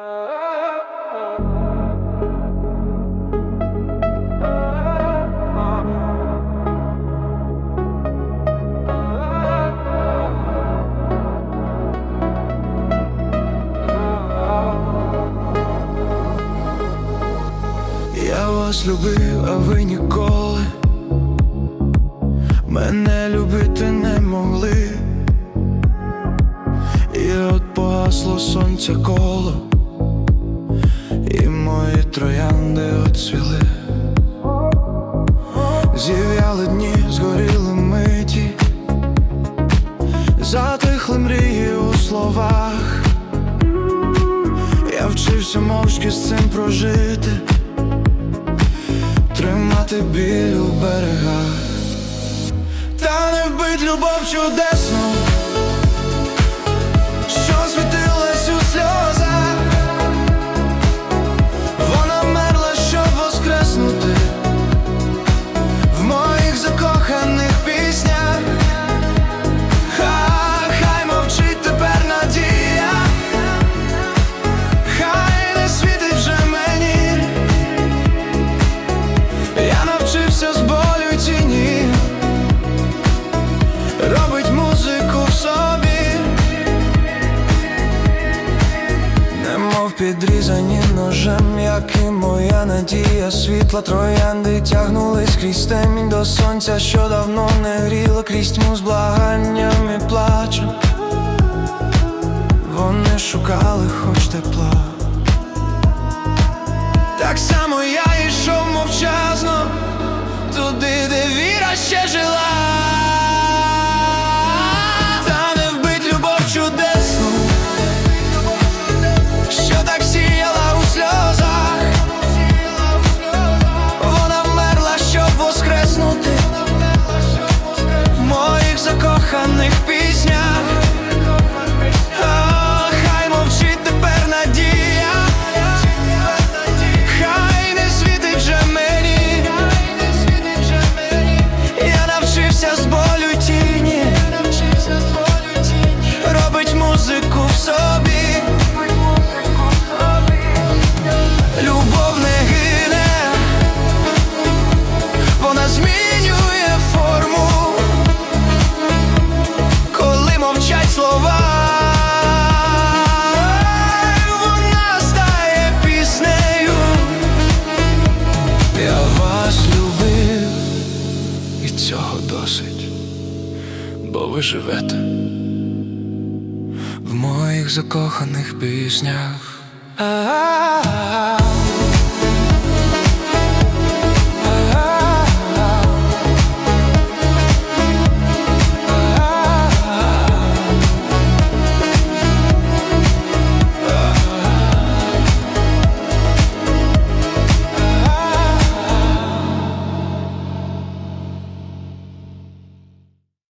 Я вас любив, а ви ніколи мене любити не могли. І от погасло сонця коло, троянди оцвіли. Зів'яли дні, згоріли миті, затихли мрії у словах. Я вчився мовчки з цим прожити тримати біль у берегах, та не вбить любов чудесну, Немов підрізані ножем, як і моя надія. Світла троянди тягнулись крізь темінь до сонця, що давно не гріло крізь тьму з благанням і плачем. Вони шукали хоч тепла. Так само я йшов досить, бо ви живете в моїх закоханих піснях.